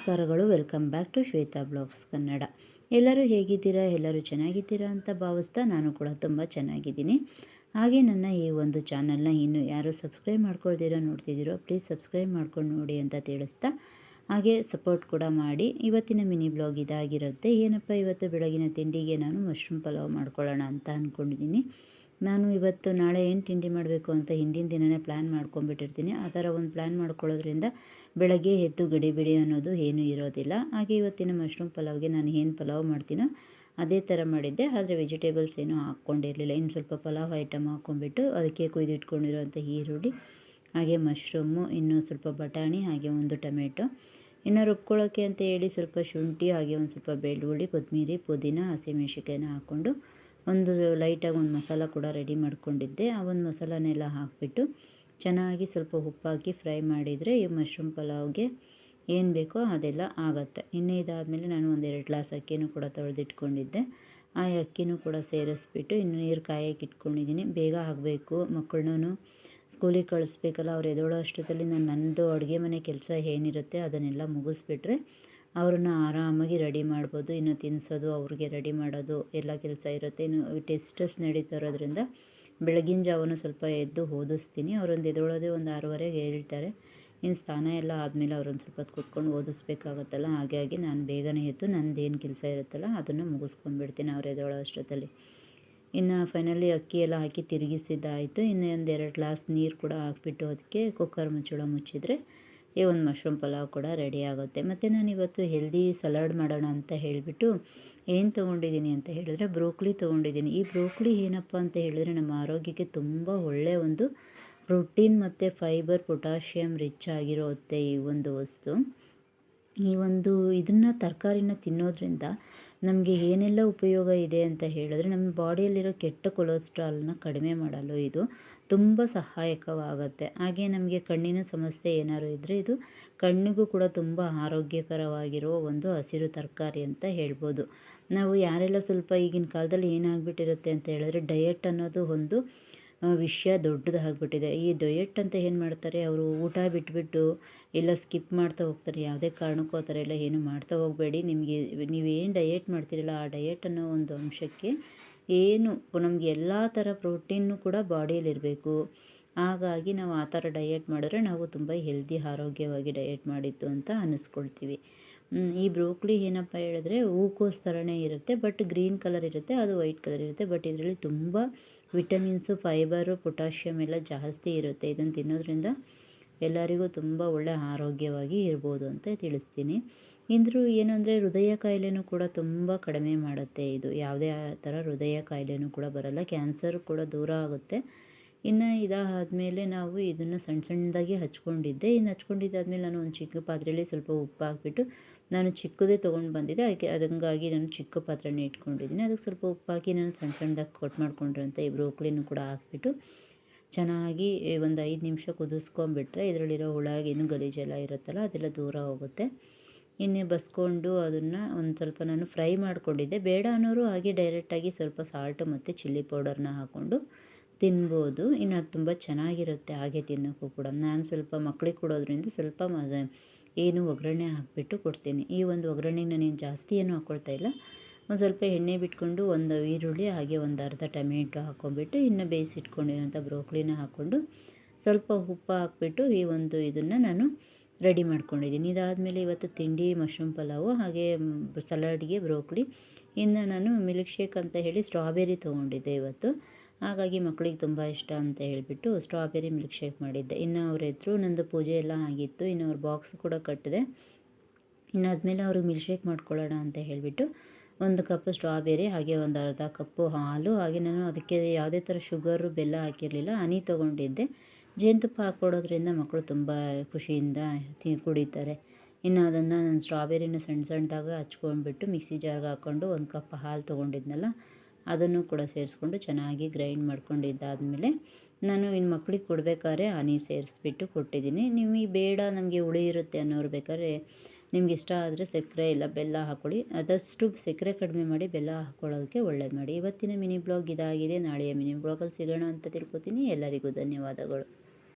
ನಮಸ್ಕಾರಗಳು. Welcome back to Shweta blogs Kannada. ಎಲ್ಲರೂ ಹೇಗಿದ್ದೀರಾ? ಎಲ್ಲರೂ ಚೆನ್ನಾಗಿದ್ದೀರಾ ಅಂತ ಭಾವಿಸ್ತಾ ನಾನು ಕೂಡ ತುಂಬ ಚೆನ್ನಾಗಿದ್ದೀನಿ. ಹಾಗೆ ನನ್ನ ಈ ಒಂದು ಚಾನಲ್ನ ಇನ್ನೂ ಯಾರು ಸಬ್ಸ್ಕ್ರೈಬ್ ಮಾಡ್ಕೊಳ್ದಿರೋ ನೋಡ್ತಿದ್ದೀರೋ ಪ್ಲೀಸ್ ಸಬ್ಸ್ಕ್ರೈಬ್ ಮಾಡ್ಕೊಂಡು ನೋಡಿ ಅಂತ ತಿಳಿಸ್ತಾ ಹಾಗೆ ಸಪೋರ್ಟ್ ಕೂಡ ಮಾಡಿ. ಇವತ್ತಿನ ಮಿನಿ ಬ್ಲಾಗ್ ಇದಾಗಿರುತ್ತೆ. ಏನಪ್ಪ ಇವತ್ತು ಬೆಳಗಿನ ತಿಂಡಿಗೆ ನಾನು ಮಶ್ರೂಮ್ ಪಲಾವ್ ಮಾಡ್ಕೊಳ್ಳೋಣ ಅಂತ ಅಂದ್ಕೊಂಡಿದ್ದೀನಿ ನಾನು ಇವತ್ತು ನಾಳೆ ಏನು ತಿಂಡಿ ಮಾಡಬೇಕು ಅಂತ ಹಿಂದಿನ ದಿನವೇ ಪ್ಲ್ಯಾನ್ ಮಾಡ್ಕೊಂಡ್ಬಿಟ್ಟಿರ್ತೀನಿ. ಆ ಥರ ಒಂದು ಪ್ಲ್ಯಾನ್ ಮಾಡ್ಕೊಳ್ಳೋದ್ರಿಂದ ಬೆಳಗ್ಗೆ ಎದ್ದು ಗಡಿಬಿಡಿ ಅನ್ನೋದು ಏನೂ ಇರೋದಿಲ್ಲ. ಹಾಗೆ ಇವತ್ತಿನ ಮಶ್ರೂಮ್ ಪಲಾವ್ಗೆ ನಾನು ಏನು ಪಲಾವ್ ಮಾಡ್ತೀನೋ ಅದೇ ಥರ ಮಾಡಿದ್ದೆ. ಆದರೆ ವೆಜಿಟೇಬಲ್ಸ್ ಏನೂ ಹಾಕ್ಕೊಂಡಿರಲಿಲ್ಲ. ಇನ್ನು ಸ್ವಲ್ಪ ಪಲಾವ್ ಐಟಮ್ ಹಾಕ್ಕೊಂಡ್ಬಿಟ್ಟು ಅದಕ್ಕೆ ಕೊಯ್ದಿಟ್ಕೊಂಡಿರೋಂಥ ಈರುಳ್ಳಿ, ಹಾಗೆ ಮಶ್ರೂಮು ಇನ್ನೂ ಸ್ವಲ್ಪ ಬಟಾಣಿ, ಹಾಗೆ ಒಂದು ಟೊಮೆಟೊ. ಇನ್ನು ರುಬ್ಕೊಳ್ಳೋಕ್ಕೆ ಅಂತ ಹೇಳಿ ಸ್ವಲ್ಪ ಶುಂಠಿ, ಹಾಗೆ ಒಂದು ಸ್ವಲ್ಪ ಬೆಳ್ಳುಳ್ಳಿ ಕೊತ್ತಂಬರಿ ಪುದೀನ ಹಸಿಮೆಣ್ಸಿಕಾಯಿನ ಹಾಕ್ಕೊಂಡು ಒಂದು ಲೈಟಾಗಿ ಒಂದು ಮಸಾಲ ಕೂಡ ರೆಡಿ ಮಾಡ್ಕೊಂಡಿದ್ದೆ. ಆ ಒಂದು ಮಸಾಲನೆಲ್ಲ ಹಾಕಿಬಿಟ್ಟು ಚೆನ್ನಾಗಿ ಸ್ವಲ್ಪ ಉಪ್ಪಾಕಿ ಫ್ರೈ ಮಾಡಿದರೆ ಈ ಮಶ್ರೂಮ್ ಪಲಾವ್ಗೆ ಏನು ಬೇಕೋ ಅದೆಲ್ಲ ಆಗುತ್ತೆ. ಇನ್ನು ಇದಾದಮೇಲೆ ನಾನು ಒಂದೆರಡು ಗ್ಲಾಸ್ ಅಕ್ಕಿನೂ ಕೂಡ ತೊಳೆದಿಟ್ಕೊಂಡಿದ್ದೆ. ಆ ಅಕ್ಕಿನೂ ಕೂಡ ಸೇರಿಸ್ಬಿಟ್ಟು ಇನ್ನು ನೀರು ಕಾಯಕ್ಕೆ ಇಟ್ಕೊಂಡಿದ್ದೀನಿ. ಬೇಗ ಆಗಬೇಕು. ಮಕ್ಕಳನ್ನೂ ಸ್ಕೂಲಿಗೆ ಕಳಿಸ್ಬೇಕಲ್ಲ, ಅವ್ರು ಎದೋಳೋ ಅಷ್ಟೊತ್ತಲ್ಲಿ ನಾನು ನನ್ನದು ಅಡುಗೆ ಮನೆ ಕೆಲಸ ಏನಿರುತ್ತೆ ಅದನ್ನೆಲ್ಲ ಮುಗಿಸ್ಬಿಟ್ರೆ ಅವ್ರನ್ನ ಆರಾಮಾಗಿ ರೆಡಿ ಮಾಡ್ಬೋದು, ಇನ್ನು ತಿನ್ನಿಸೋದು ಅವ್ರಿಗೆ ರೆಡಿ ಮಾಡೋದು ಎಲ್ಲ ಕೆಲಸ ಇರುತ್ತೆ. ಇನ್ನು ಟೆಸ್ಟಸ್ ನಡೀತಾ ಇರೋದ್ರಿಂದ ಬೆಳಗಿನ ಜಾವನು ಸ್ವಲ್ಪ ಎದ್ದು ಓದಿಸ್ತೀನಿ. ಅವರೊಂದು ಎದ್ದೊಳೋದೇ ಒಂದು ಆರೂವರೆಗೆ ಹೇಳ್ತಾರೆ ಇನ್ನು ಸ್ನಾನ ಎಲ್ಲ ಆದಮೇಲೆ ಅವ್ರೊಂದು ಸ್ವಲ್ಪ ಹೊತ್ತು ಕೂತ್ಕೊಂಡು ಓದಿಸ್ಬೇಕಾಗತ್ತಲ್ಲ ಹಾಗಾಗಿ ನಾನು ಬೇಗನೆ ಎದ್ದು ನಂದೇನು ಕೆಲಸ ಇರುತ್ತಲ್ಲ ಅದನ್ನು ಮುಗಿಸ್ಕೊಂಡ್ಬಿಡ್ತೀನಿ ಅವ್ರು ಎದುರೊಳೋ ಅಷ್ಟೊತ್ತಲ್ಲಿ. ಇನ್ನು ಫೈನಲಿ ಅಕ್ಕಿ ಎಲ್ಲ ಹಾಕಿ ತಿರುಗಿಸಿದ್ದಾಯಿತು. ಇನ್ನು ಒಂದು ಎರಡು ಗ್ಲಾಸ್ ನೀರು ಕೂಡ ಹಾಕ್ಬಿಟ್ಟು ಅದಕ್ಕೆ ಕುಕ್ಕರ್ ಮುಚ್ಚಳ ಮುಚ್ಚಿದರೆ ಈ ಒಂದು ಮಶ್ರೂಮ್ ಪಲಾವ್ ಕೂಡ ರೆಡಿ ಆಗುತ್ತೆ. ಮತ್ತು ನಾನು ಇವತ್ತು ಹೆಲ್ದಿ ಸಲಾಡ್ ಮಾಡೋಣ ಅಂತ ಹೇಳಿಬಿಟ್ಟು ಏನು ತೊಗೊಂಡಿದ್ದೀನಿ ಅಂತ ಹೇಳಿದ್ರೆ ಬ್ರೋಕ್ಲಿ ತೊಗೊಂಡಿದ್ದೀನಿ. ಈ ಬ್ರೋಕ್ಲಿ ಏನಪ್ಪ ಅಂತ ಹೇಳಿದ್ರೆ ನಮ್ಮ ಆರೋಗ್ಯಕ್ಕೆ ತುಂಬ ಒಳ್ಳೆಯ ಒಂದು ಪ್ರೋಟೀನ್ ಮತ್ತು ಫೈಬರ್ ಪೊಟ್ಯಾಷಿಯಮ್ ರಿಚ್ ಆಗಿರುತ್ತೆ ಈ ಒಂದು ವಸ್ತು. ಈ ಒಂದು ಇದನ್ನು ತರಕಾರಿನ ತಿನ್ನೋದ್ರಿಂದ ನಮಗೆ ಏನೆಲ್ಲ ಉಪಯೋಗ ಇದೆ ಅಂತ ಹೇಳಿದ್ರೆ ನಮ್ಮ ಬಾಡಿಯಲ್ಲಿರೋ ಕೆಟ್ಟ ಕೊಲೆಸ್ಟ್ರಾಲ್ನ ಕಡಿಮೆ ಮಾಡಲು ಇದು ತುಂಬ ಸಹಾಯಕವಾಗುತ್ತೆ. ಹಾಗೆ ನಮಗೆ ಕಣ್ಣಿನ ಸಮಸ್ಯೆ ಏನಾದ್ರು ಇದ್ದರೆ ಇದು ಕಣ್ಣಿಗೂ ಕೂಡ ತುಂಬ ಆರೋಗ್ಯಕರವಾಗಿರುವ ಒಂದು ಹಸಿರು ತರಕಾರಿ ಅಂತ ಹೇಳ್ಬೋದು. ನಾವು ಯಾರೆಲ್ಲ ಸ್ವಲ್ಪ ಈಗಿನ ಕಾಲದಲ್ಲಿ ಏನಾಗ್ಬಿಟ್ಟಿರುತ್ತೆ ಅಂತ ಹೇಳಿದ್ರೆ ಡಯಟ್ ಅನ್ನೋದು ಒಂದು ವಿಷಯ ದೊಡ್ಡದಾಗ್ಬಿಟ್ಟಿದೆ ಈ ಡಯಟ್ ಅಂತ ಏನು ಮಾಡ್ತಾರೆ? ಅವರು ಊಟ ಬಿಟ್ಬಿಟ್ಟು ಎಲ್ಲ ಸ್ಕಿಪ್ ಮಾಡ್ತಾ ಹೋಗ್ತಾರೆ. ಯಾವುದೇ ಕಾರಣಕ್ಕೂ ಆ ಥರ ಎಲ್ಲ ಏನು ಮಾಡ್ತಾ ಹೋಗಬೇಡಿ. ನಿಮಗೆ ನೀವೇನು ಡಯೆಟ್ ಮಾಡ್ತೀರಲ್ಲ, ಆ ಡಯೆಟ್ ಅನ್ನೋ ಒಂದು ಅಂಶಕ್ಕೆ ಏನು ನಮಗೆ ಎಲ್ಲ ಥರ ಪ್ರೋಟೀನು ಕೂಡ ಬಾಡಿಯಲ್ಲಿರಬೇಕು ಹಾಗಾಗಿ ನಾವು ಆ ಥರ ಡಯೆಟ್ ಮಾಡಿದ್ರೆ ನಾವು ತುಂಬ ಹೆಲ್ದಿ ಆರೋಗ್ಯವಾಗಿ ಡಯೆಟ್ ಮಾಡಿದ್ದು ಅಂತ ಅನ್ನಿಸ್ಕೊಳ್ತೀವಿ ಈ ಬ್ರೋಕ್ಲಿ ಏನಪ್ಪ ಹೇಳಿದ್ರೆ, ಹೂಕೋಸ್ ಥರನೇ ಇರುತ್ತೆ ಬಟ್ ಗ್ರೀನ್ ಕಲರ್ ಇರುತ್ತೆ, ಅದು ವೈಟ್ ಕಲರ್ ಇರುತ್ತೆ ಬಟ್ ಇದರಲ್ಲಿ ತುಂಬ ವಿಟಮಿನ್ಸು, ಫೈಬರು ಪೊಟ್ಯಾಷಿಯಮ್ ಎಲ್ಲ ಜಾಸ್ತಿ ಇರುತ್ತೆ. ಇದನ್ನು ತಿನ್ನೋದ್ರಿಂದ ಎಲ್ಲರಿಗೂ ತುಂಬ ಒಳ್ಳೆಯ ಆರೋಗ್ಯವಾಗಿ ಇರ್ಬೋದು ಅಂತ ತಿಳಿಸ್ತೀನಿ. ಇಂದರೂ ಏನು ಅಂದರೆ ಹೃದಯ ಕಾಯಿಲೆನೂ ಕೂಡ ತುಂಬ ಕಡಿಮೆ ಮಾಡುತ್ತೆ. ಇದು ಯಾವುದೇ ಥರ ಹೃದಯ ಕಾಯಿಲೆನೂ ಕೂಡ ಬರಲ್ಲ. ಕ್ಯಾನ್ಸರ್ ಕೂಡ ದೂರ ಆಗುತ್ತೆ. ಇನ್ನು ಇದಾದಮೇಲೆ ನಾವು ಇದನ್ನು ಸಣ್ಣ ಸಣ್ಣದಾಗಿ ಹಚ್ಕೊಂಡಿದ್ದೆ. ಇನ್ನು ಹಚ್ಕೊಂಡಿದ್ದಾದ್ಮೇಲೆ ನಾನು ಒಂದು ಚಿಕ್ಕ ಪಾತ್ರೆಯಲ್ಲಿ ಸ್ವಲ್ಪ ಉಪ್ಪು ಹಾಕಿಬಿಟ್ಟು ನಾನು ಚಿಕ್ಕದೇ ತೊಗೊಂಡು ಬಂದಿದ್ದೆ. ಅದಕ್ಕೆ ಅದಂಗಾಗಿ ನಾನು ಚಿಕ್ಕ ಪಾತ್ರೆನೇ ಇಟ್ಕೊಂಡಿದ್ದೀನಿ. ಅದಕ್ಕೆ ಸ್ವಲ್ಪ ಉಪ್ಪು ಹಾಕಿ ನಾನು ಸಣ್ಣ ಸಣ್ಣದಾಗಿ ಕಟ್ ಮಾಡ್ಕೊಂಡಿರೋಂಥ ಈ ಬ್ರೋಕ್ಲಿನೂ ಕೂಡ ಹಾಕ್ಬಿಟ್ಟು ಚೆನ್ನಾಗಿ ಒಂದು ಐದು ನಿಮಿಷ ಕುದಿಸ್ಕೊಂಬಿಟ್ರೆ ಇದರಲ್ಲಿರೋ ಹುಳ ಏನು ಗಲೀಜೆಲ್ಲ ಇರುತ್ತಲ್ಲ ಅದೆಲ್ಲ ದೂರ ಹೋಗುತ್ತೆ. ಇನ್ನೇ ಬಸ್ಕೊಂಡು ಅದನ್ನು ಒಂದು ಸ್ವಲ್ಪ ನಾನು ಫ್ರೈ ಮಾಡಿಕೊಂಡಿದ್ದೆ. ಬೇಡ ಅನ್ನೋರು ಹಾಗೆ ಡೈರೆಕ್ಟಾಗಿ ಸ್ವಲ್ಪ ಸಾಲ್ಟು ಮತ್ತು ಚಿಲ್ಲಿ ಪೌಡರ್ನ ಹಾಕ್ಕೊಂಡು ತಿನ್ಬೋದು. ಇನ್ನು ಅದು ತುಂಬ ಚೆನ್ನಾಗಿರುತ್ತೆ ಹಾಗೆ ತಿನ್ನೋಕ್ಕೂ ಕೂಡ. ನಾನು ಸ್ವಲ್ಪ ಮಕ್ಳಿಗೆ ಕೊಡೋದ್ರಿಂದ ಸ್ವಲ್ಪ ಏನು ಒಗ್ಗರಣೆ ಹಾಕಿಬಿಟ್ಟು ಕೊಡ್ತೀನಿ. ಈ ಒಂದು ಒಗ್ಗರಣೆಗೆ ನಾನೇನು ಜಾಸ್ತಿ ಏನು ಹಾಕ್ಕೊಳ್ತಾ ಇಲ್ಲ. ಒಂದು ಸ್ವಲ್ಪ ಎಣ್ಣೆ ಬಿಟ್ಕೊಂಡು ಒಂದು ಈರುಳ್ಳಿ, ಹಾಗೆ ಒಂದು ಅರ್ಧ ಟೊಮೆಟೊ ಹಾಕ್ಕೊಂಬಿಟ್ಟು ಇನ್ನು ಬೇಯಿಸಿಟ್ಕೊಂಡಿರೋಂಥ ಬ್ರೋಕ್ಲಿನ ಹಾಕ್ಕೊಂಡು ಸ್ವಲ್ಪ ಉಪ್ಪು ಹಾಕ್ಬಿಟ್ಟು ಈ ಒಂದು ಇದನ್ನು ನಾನು ರೆಡಿ ಮಾಡ್ಕೊಂಡಿದ್ದೀನಿ. ಇದಾದಮೇಲೆ ಇವತ್ತು ತಿಂಡಿ, ಮಶ್ರೂಮ್ ಪಲಾವು, ಹಾಗೆ ಸಲಾಡ್ಗೆ ಬ್ರೋಕ್ಲಿ. ಇನ್ನು ನಾನು ಮಿಲ್ಕ್ ಶೇಕ್ ಅಂತ ಹೇಳಿ ಸ್ಟ್ರಾಬೆರಿ ತೊಗೊಂಡಿದ್ದೆ ಇವತ್ತು. ಹಾಗಾಗಿ ಮಕ್ಕಳಿಗೆ ತುಂಬ ಇಷ್ಟ ಅಂತ ಹೇಳಿಬಿಟ್ಟು ಸ್ಟ್ರಾಬೆರಿ ಮಿಲ್ಕ್ ಶೇಕ್ ಮಾಡಿದ್ದೆ. ಇನ್ನು ಅವ್ರ ಎದುರು ನಂದು ಪೂಜೆ ಎಲ್ಲ ಆಗಿತ್ತು. ಇನ್ನು ಅವ್ರ ಬಾಕ್ಸ್ ಕೂಡ ಕಟ್ಟಿದೆ. ಇನ್ನು ಆದಮೇಲೆ ಅವ್ರಿಗೆ ಮಿಲ್ಕ್ ಶೇಕ್ ಮಾಡ್ಕೊಳ್ಳೋಣ ಅಂತ ಹೇಳಿಬಿಟ್ಟು ಒಂದು ಕಪ್ ಸ್ಟ್ರಾಬೆರಿ ಹಾಗೆ ಒಂದು ಅರ್ಧ ಕಪ್ಪು ಹಾಲು, ಹಾಗೆ ನಾನು ಅದಕ್ಕೆ ಯಾವುದೇ ಥರ ಶುಗರು ಬೆಲ್ಲ ಹಾಕಿರಲಿಲ್ಲ. ಹನಿ ತೊಗೊಂಡಿದ್ದೆ. ಜೇನುತುಪ್ಪ ಹಾಕ್ಕೊಡೋದ್ರಿಂದ ಮಕ್ಕಳು ತುಂಬ ಖುಷಿಯಿಂದ ತಿ, ಕುಡಿತಾರೆ. ಇನ್ನು ಅದನ್ನು ನಾನು ಸ್ಟ್ರಾಬೆರಿನ ಸಣ್ಣ ಸಣ್ಣದಾಗ ಹಚ್ಕೊಂಡ್ಬಿಟ್ಟು ಮಿಕ್ಸಿ ಜಾರ್ಗೆ ಹಾಕ್ಕೊಂಡು ಒಂದು ಕಪ್ ಹಾಲು ತೊಗೊಂಡಿದ್ನಲ್ಲ ಅದನ್ನು ಕೂಡ ಸೇರಿಸ್ಕೊಂಡು ಚೆನ್ನಾಗಿ ಗ್ರೈಂಡ್ ಮಾಡ್ಕೊಂಡಿದ್ದಾದಮೇಲೆ ನಾನು ಇನ್ನು ಮಕ್ಳಿಗೆ ಕೊಡಬೇಕಾದ್ರೆ ಹನಿ ಸೇರಿಸ್ಬಿಟ್ಟು ಕೊಟ್ಟಿದ್ದೀನಿ. ನಿಮಗೆ ಬೇಡ ನಮಗೆ ಹುಳಿ ಇರುತ್ತೆ ಅನ್ನೋರು ಬೇಕಾದ್ರೆ ನಿಮ್ಗೆ ಇಷ್ಟ ಆದರೆ ಸಕ್ಕರೆ ಇಲ್ಲ ಬೆಲ್ಲ ಹಾಕ್ಕೊಳ್ಳಿ. ಆದಷ್ಟು ಸಕ್ಕರೆ ಕಡಿಮೆ ಮಾಡಿ ಬೆಲ್ಲ ಹಾಕ್ಕೊಳ್ಳೋದಕ್ಕೆ ಒಳ್ಳೇದು ಮಾಡಿ. ಇವತ್ತಿನ ಮಿನಿ ಬ್ಲಾಗ್ ಇದಾಗಿದೆ. ನಾಳೆಯ ಮಿನಿ ಬ್ಲಾಗಲ್ಲಿ ಸಿಗೋಣ ಅಂತ ತಿಳ್ಕೊತೀನಿ. ಎಲ್ಲರಿಗೂ ಧನ್ಯವಾದಗಳು.